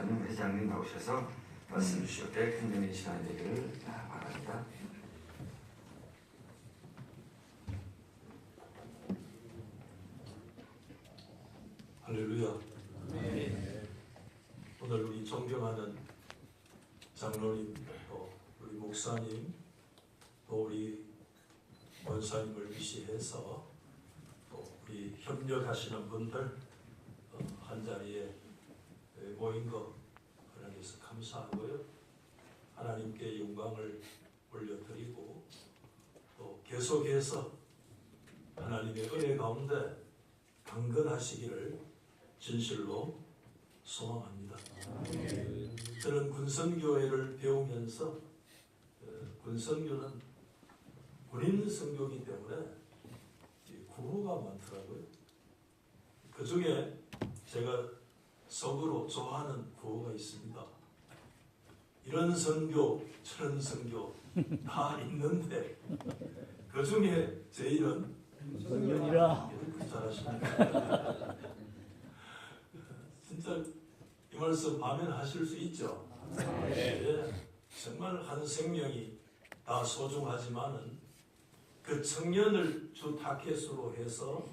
목사님, 회장님 나오셔서 말씀 주실 때큰 은혜 시간이 되기를 바랍니다. 할렐루야. 오늘 우리 존경하는 장로님, 또 우리 목사님, 또 우리 원사님을 위시해서 또 우리 협력하시는 분들 어, 한 자리에 모인 것 하나님께서 감사하고요. 하나님께 영광을 올려드리고 또 계속해서 하나님의 은혜 가운데 강건하시기를 진실로 소망합니다. 저는 군선교회를 배우면서 어, 군선교는 군인 선교이기 때문에 이 구호가 많더라고요. 그 중에 제가 속으로 좋아하는 구호가 있습니다. 이런 선교, 저런 선교 다 있는데 그 중에 제일은 선교니라. 이렇게 잘하십니까? 진짜 이 말씀 아멘 하실 수 있죠? 예, 정말 한 생명이 다 소중하지만은 그 청년을 주 타켓으로 해서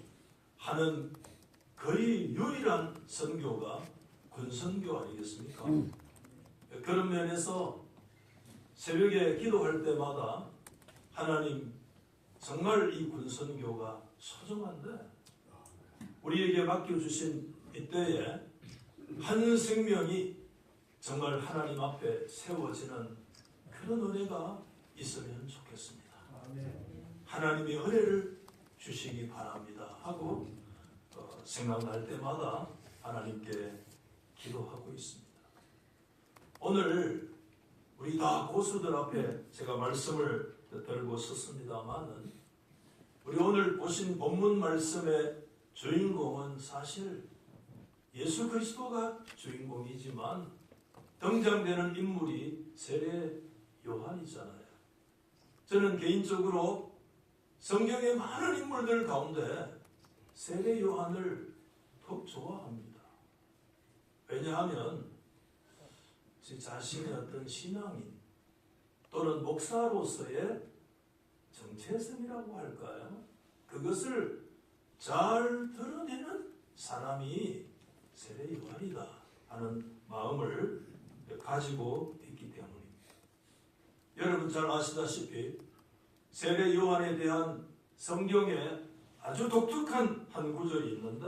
하는 거의 유일한 선교가 군선교 아니겠습니까? 그런 면에서 새벽에 기도할 때마다 하나님 정말 이 군선교가 소중한데 우리에게 맡겨주신 이때에 한 생명이 정말 하나님 앞에 세워지는 그런 은혜가 있으면 좋겠습니다. 하나님의 은혜를 주시기 바랍니다 하고 어, 생각날 때마다 하나님께 기도하고 있습니다. 오늘 우리 다 고수들 앞에 제가 말씀을 들고 섰습니다만은 우리 오늘 보신 본문 말씀의 주인공은 사실 예수 그리스도가 주인공이지만 등장되는 인물이 세례 요한이잖아요. 저는 개인적으로 성경의 많은 인물들 가운데 세례 요한을 더 좋아합니다. 왜냐하면 제 자신의 어떤 신앙인 또는 목사로서의 정체성이라고 할까요? 그것을 잘 드러내는 사람이 세례 요한이다 하는 마음을 가지고 있기 때문입니다. 여러분 잘 아시다시피 세례 요한에 대한 성경에 아주 독특한 한 구절이 있는데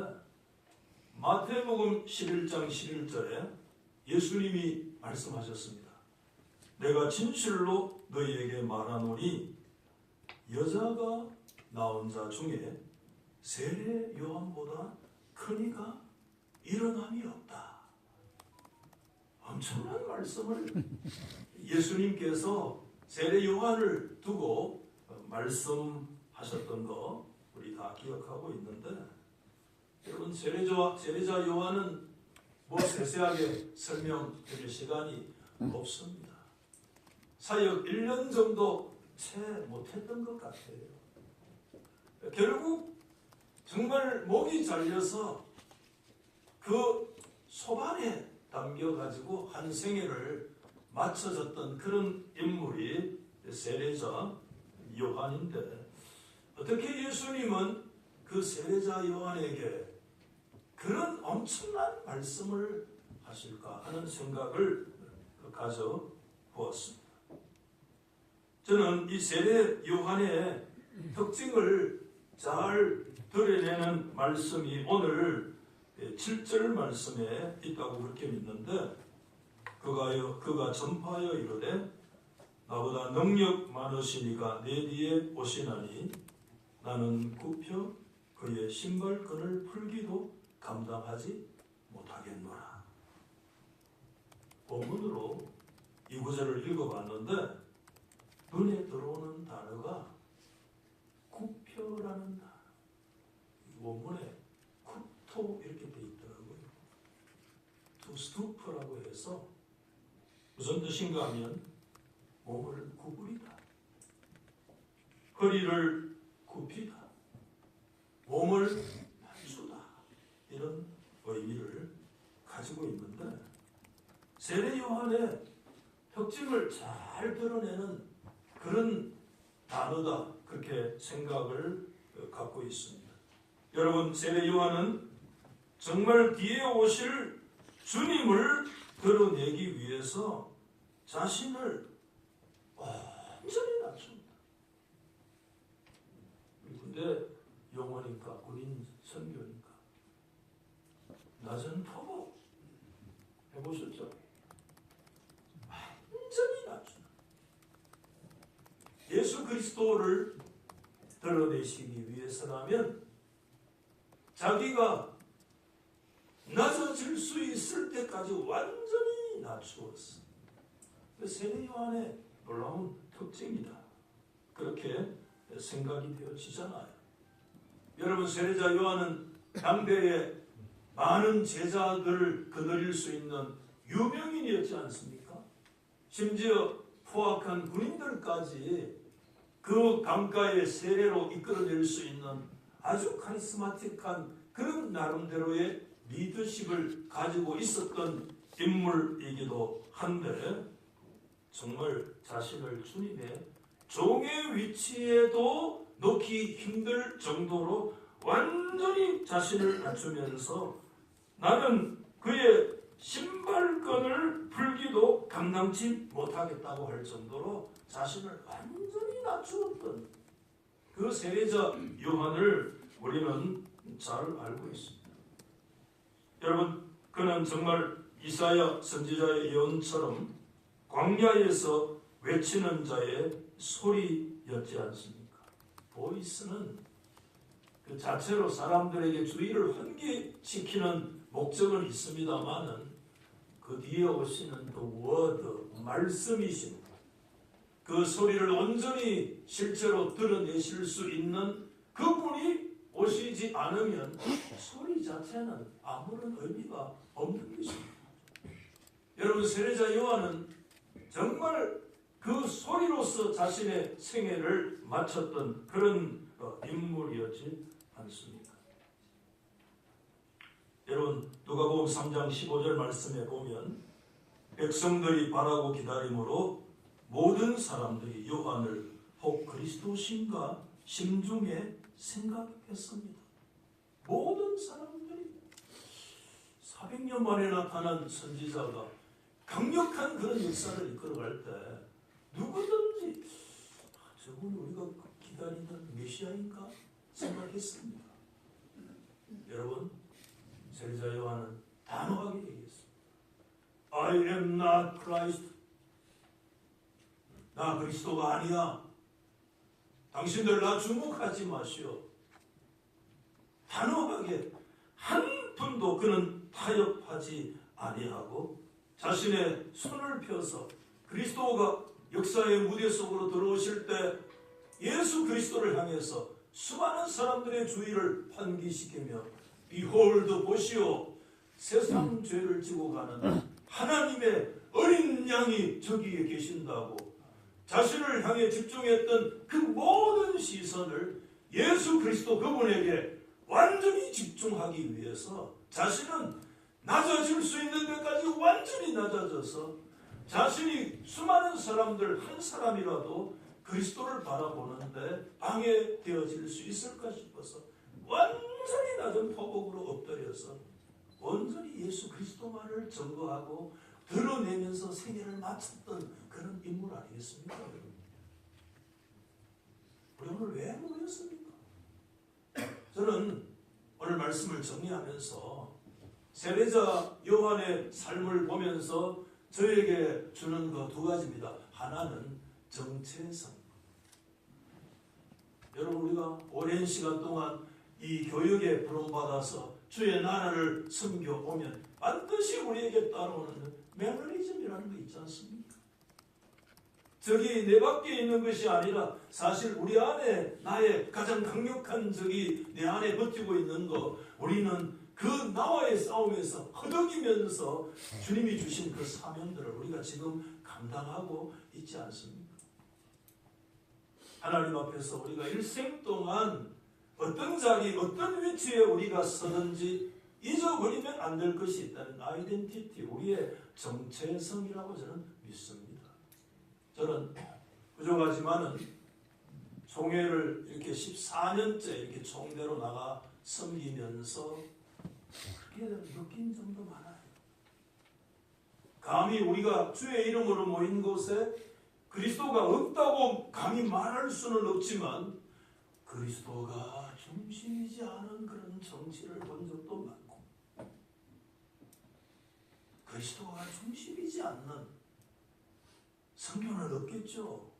마태복음 11장 11절에 예수님이 말씀하셨습니다. 내가 진실로 너희에게 말하노니 여자가 나온 자 중에 세례 요한보다 큰 이가 일어남이 없다. 엄청난 말씀을 예수님께서 세례 요한을 두고 말씀하셨던 거 우리 다 기억하고 있는데 여러분 세례자 세례자 요한은 뭐 세세하게 설명드릴 시간이 없습니다. 사역 1년 정도 채 못했던 것 같아요. 결국 정말 목이 잘려서 그 소반에 담겨가지고 한 생애를 맞춰졌던 그런 인물이 세례자 요한인데 어떻게 예수님은 그 세례자 요한에게 그런 엄청난 말씀을 하실까 하는 생각을 가져 보았습니다. 저는 이 세례 요한의 특징을 잘 드러내는 말씀이 오늘 7절 말씀에 있다고 그렇게 믿는데 그가 그가 전파하여 이르되 나보다 능력 많으시니까 내 뒤에 오시나니 나는 굽혀 그의 신발끈을 풀기도 감당하지 못하겠노라. 본문으로 이 구절을 읽어봤는데 눈에 들어오는 단어가 굽혀라는 단어. 이 원문에 굽토 이렇게 돼 있더라고요. to stoop라고 해서 무슨 뜻인가 하면 몸을 구부리다. 허리를 굽히다. 몸을 낮추다. 이런 의미를 가지고 있는데 세례 요한의 특징을 잘 드러내는 그런 단어다 그렇게 생각을 어, 갖고 있습니다. 여러분 세례 요한은 정말 뒤에 오실 주님을 드러내기 위해서 자신을 완전히 낮춥니다. 근데 영어니까 군인 선교니까 낮은 포고 해보셨죠? 완전히 낮춘다. 예수 그리스도를 드러내시기 위해서라면 자기가 낮아질 수 있을 때까지 완전히 낮추었어. 그 세례 요한의 놀라운 특징이다. 그렇게 생각이 되어지잖아요. 여러분 세례자 요한은 당대에 많은 제자들을 거느릴 수 있는 유명인이었지 않습니까? 심지어 포악한 군인들까지 그 강가의 세례로 이끌어낼 수 있는 아주 카리스마틱한 그런 나름대로의 리더십을 가지고 있었던 인물이기도 한데 정말 자신을 주님의 종의 위치에도 놓기 힘들 정도로 완전히 자신을 낮추면서 나는 그의 신발끈을 풀기도 감당치 못하겠다고 할 정도로 자신을 완전히 낮추었던 그 세례자 요한을 우리는 잘 알고 있습니다. 여러분, 그는 정말 이사야 선지자의 예언처럼 광야에서 외치는 자의 소리였지 않습니까? 보이스는 그 자체로 사람들에게 주의를 환기시키는 목적은 있습니다만은 그 뒤에 오시는 그 워드, 말씀이신 그 소리를 온전히 실제로 드러내실 수 있는 그분이 오시지 않으면 소리 자체는 아무런 의미가 없는 것입니다. 여러분 세례자 요한은 정말 그 소리로서 자신의 생애를 마쳤던 그런 어, 인물이었지 않습니까? 여러분 누가복음 3장 15절 말씀에 보면 백성들이 바라고 기다림으로 모든 사람들이 요한을 혹 그리스도신가 심중에 생각했습니다. 모든 사람들이 400년 만에 나타난 선지자가 강력한 그런 역사를 이끌어갈 때 누구든지 아, 저분 우리가 기다리는 메시아인가 생각했습니다. 여러분 세례자 요한은 단호하게 얘기했습니다. I am not Christ. 나 그리스도가 아니야. 당신들 나 주목하지 마시오. 단호하게 한 분도 그는 타협하지 아니하고 자신의 손을 펴서 그리스도가 역사의 무대 속으로 들어오실 때 예수 그리스도를 향해서 수많은 사람들의 주의를 환기시키며 비홀드 보시오. 세상 죄를 지고 가는 하나님의 어린 양이 저기에 계신다고. 자신을 향해 집중했던 그 모든 시선을 예수 그리스도 그분에게 완전히 집중하기 위해서 자신은 낮아질 수 있는 데까지 완전히 낮아져서 자신이 수많은 사람들 한 사람이라도 그리스도를 바라보는데 방해되어질 수 있을까 싶어서 완전히 낮은 포복으로 엎드려서 온전히 예수 그리스도만을 증거하고 드러내면서 생애를 마쳤던 그런 인물 아니겠습니까? 우리 오늘 왜 모였습니까? 저는 오늘 말씀을 정리하면서 세례자 요한의 삶을 보면서 저에게 주는 그두 가지입니다. 하나는 정체성. 여러분 우리가 오랜 시간 동안 이 교육에 부름받아서 주의 나라를 섬겨 오면 반드시 우리에게 따라오는 매너리즘이라는 거 있지 않습니까? 적이 내 밖에 있는 것이 아니라 사실 우리 안에 나의 가장 강력한 적이 내 안에 버티고 있는 거 우리는 그 나와의 싸움에서 허덕이면서 주님이 주신 그 사명들을 우리가 지금 감당하고 있지 않습니까? 하나님 앞에서 우리가 일생 동안 어떤 자리, 어떤 위치에 우리가 서든지 잊어버리면 안 될 것이 있다는 아이덴티티, 우리의 정체성이라고 저는 믿습니다. 저는 부족하지만은 총회를 이렇게 14년째 이렇게 총대로 나가 섬기면서 느낀 점도 많아요. 감히 우리가 주의 이름으로 모인 곳에 그리스도가 없다고 감히 말할 수는 없지만 그리스도가 중심이지 않은 그런 정치를 본 적도 많고 그리스도가 중심이지 않는 성경은 없겠죠.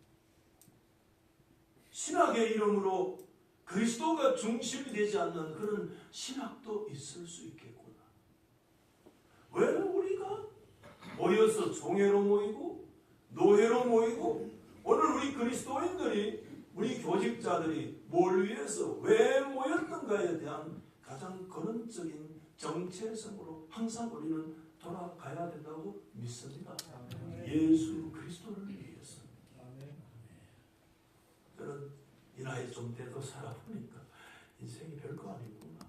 신학의 이름으로 그리스도가 중심이 되지 않는 그런 신학도 있을 수 있겠구나. 왜 우리가 모여서 종회로 모이고 노회로 모이고 오늘 우리 그리스도인들이 우리 교직자들이 뭘 위해서 왜 모였는가에 대한 가장 근원적인 정체성으로 항상 우리는 돌아가야 된다고 믿습니다. 예수 그리스도를 위해서. 저는 이 돼도 살아보니까 인생이 별거 아니구나.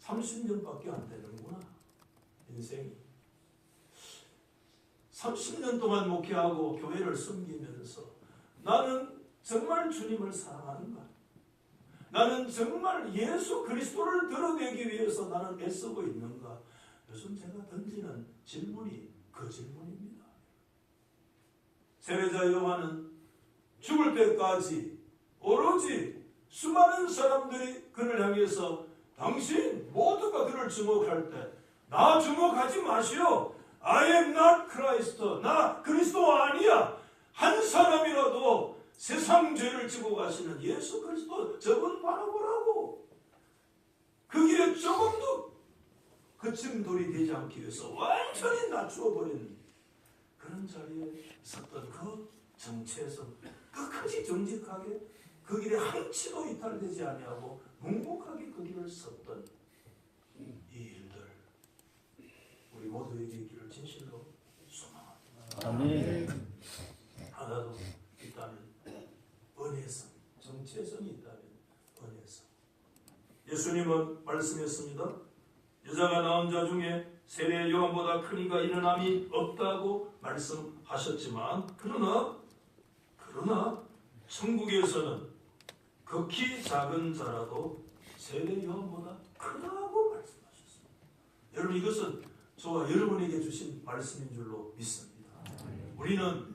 30년밖에 안 되는구나. 인생이. 30년 동안 목회하고 교회를 섬기면서 나는 정말 주님을 사랑하는가? 나는 정말 예수 그리스도를 드러내기 위해서 나는 애쓰고 있는가? 요즘 제가 던지는 질문이 그 질문입니다. 세례자 요한은 죽을 때까지 오로지 수많은 사람들이 그를 향해서 당신 모두가 그를 주목할 때 나 주목하지 마시오. I am not Christ. 나 그리스도 아니야. 한 사람이라도 세상 죄를 지고 가시는 예수 그리스도 저분 바라보라고. 그 길에 조금도 그침 돌이 되지 않기 위해서 완전히 낮추어 버린 그런 자리에 섰던 그 정체성 끝까지 정직하게 그 길에 한치도 이탈되지 아니하고 묵묵하게 그 길을 섰던 이 일들 우리 모두에게 있기를 진실로 소망합니다. 아멘. 하나도 있다면 은혜성, 정체성이 있다면 은혜성. 예수님은 말씀했습니다. 여자가 낳은 자 중에 세례 요한보다 큰 이가 일어남이 없다고 말씀하셨지만 그러나 그러나 천국에서는 극히 작은 자라도 세례 요한보다 크다고 말씀하셨습니다. 여러분 이것은 저와 여러분에게 주신 말씀인 줄로 믿습니다. 우리는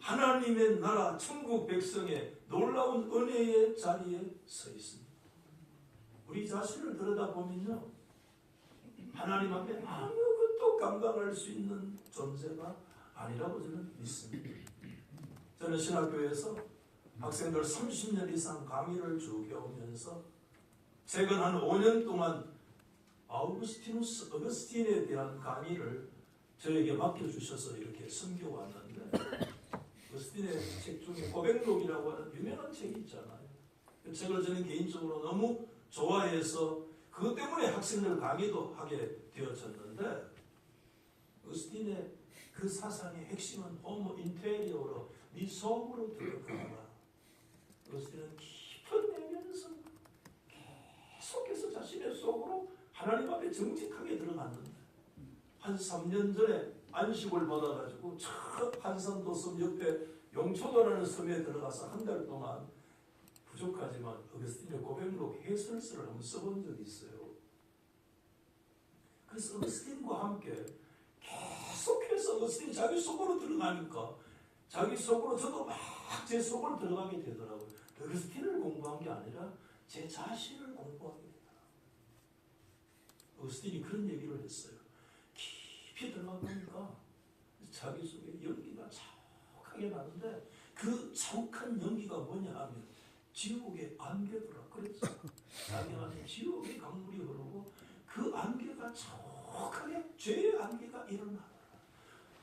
하나님의 나라 천국 백성의 놀라운 은혜의 자리에 서 있습니다. 우리 자신을 들여다보면요. 하나님 앞에 아무것도 감당할 수 있는 존재가 아니라고 저는 믿습니다. 저는 신학교에서 학생들 30년 이상 강의를 쭉 해오면서 최근 한 5년 동안 아우구스티누스 어거스틴에 대한 강의를 저에게 맡겨주셔서 이렇게 섬겨왔는데 어거스틴의 책 중에 고백록이라고 하는 유명한 책이 있잖아요. 그 책을 저는 개인적으로 너무 좋아해서 그것 때문에 학생들 강의도 하게 되어졌는데 어스틴의 그 사상의 핵심은 호모 인테리어로 네 속으로 들어가라. 어스틴은 깊은 내면에서 계속해서 자신의 속으로 하나님 앞에 정직하게 들어갔는데 한 3년 전에 안식을 받아가지고 첫 한산도 섬 옆에 용초도라는 섬에 들어가서 한 달 동안 부족하지만 어거스틴의 고백록 해설서를 한번 써본 적이 있어요. 그래서 어거스틴과 함께 계속해서 어거스틴이 자기 속으로 들어가니까 자기 속으로 저도 막 제 속으로 들어가게 되더라고요. 어거스틴을 공부한 게 아니라 제 자신을 공부하게 되더라고요. 어거스틴이 그런 얘기를 했어요. 깊이 들어가 보니까 자기 속에 연기가 자욱하게 나는데 그 자욱한 연기가 뭐냐 하면 지옥의 안개더라 그랬어. 자기 안에 지옥의 강물이 흐르고 그 안개가 자욱하게 죄의 안개가 일어나더라.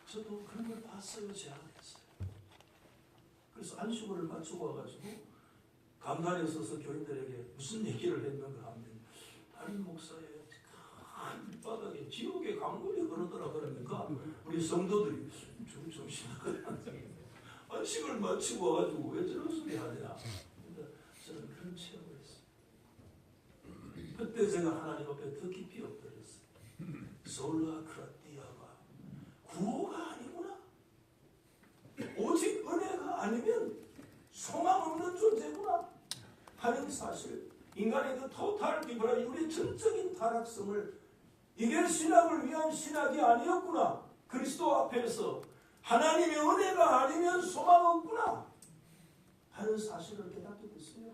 저도 그런 걸 봤어요. 제 안에서. 그래서 안식을 마치고 와가지고 감단에 서서 교인들에게 무슨 얘기를 했는가 하면 다른 목사의 큰 밑바닥에 지옥의 강물이 흐르더라 그러니까 우리 성도들이 좀 정신을 안식을 마치고 와가지고 왜 저런 소리 하냐. 근데 저는 그런 체험을 했어요. 그때 제가 하나님 앞에 더 깊이 엎드렸어요. 솔라 크라티아가 구호가 아니구나. 오직 은혜가 아니면 소망 없는 존재구나 하는 사실. 인간의 그 토탈 비브라 우리 전적인 타락성을 이게 신학을 위한 신학이 아니었구나. 그리스도 앞에서 하나님의 은혜가 아니면 소망 없구나 하는 사실을 깨닫게 됐어요.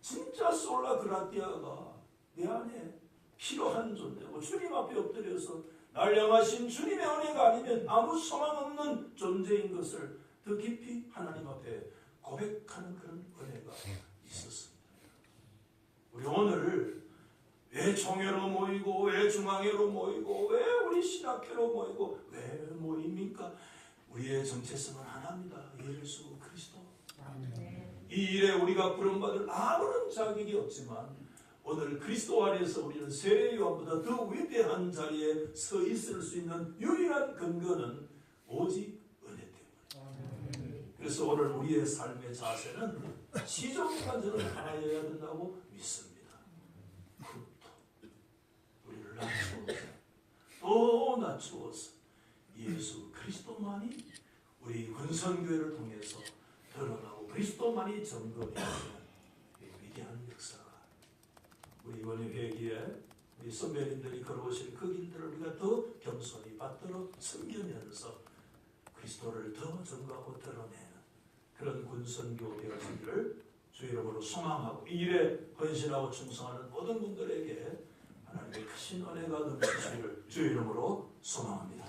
진짜 솔라 그라티아가 내 안에 필요한 존재고 주님 앞에 엎드려서 날 향하신 주님의 은혜가 아니면 아무 소망 없는 존재인 것을 더 깊이 하나님 앞에 고백하는 그런 은혜가 있었습니다. 우리 오늘 왜 총회로 모이고 왜 중앙회로 모이고 왜 우리 신학회로 모이고 왜 모입니까? 우리의 정체성은 하나입니다. 예수 그리스도. 이 일에 우리가 부름받을 아무런 자격이 없지만 오늘 그리스도 안에서 우리는 세례요한보다 더 위대한 자리에 서 있을 수 있는 유일한 근거는 오직. 그래서 오늘 우리의 삶의 자세는 시종과 저는 하나여야 된다고 믿습니다. 또 우리를 낮추어서 또 낮추어서 예수 그리스도만이 우리 근선교회를 통해서 드러나고 그리스도만이 점검해주는 위대한 역사가 우리 이번에 회기에 우리 선배님들이 걸어오실 그 길들을 우리가 더 겸손히 받들어 섬기면서 그리스도를 더 증거하고 드러내는 그런 군선교 되어지기를 주 이름으로 소망하고 이 일에 헌신하고 충성하는 모든 분들에게 하나님의 크신 은혜가 넘치시기를 주 이름으로 소망합니다.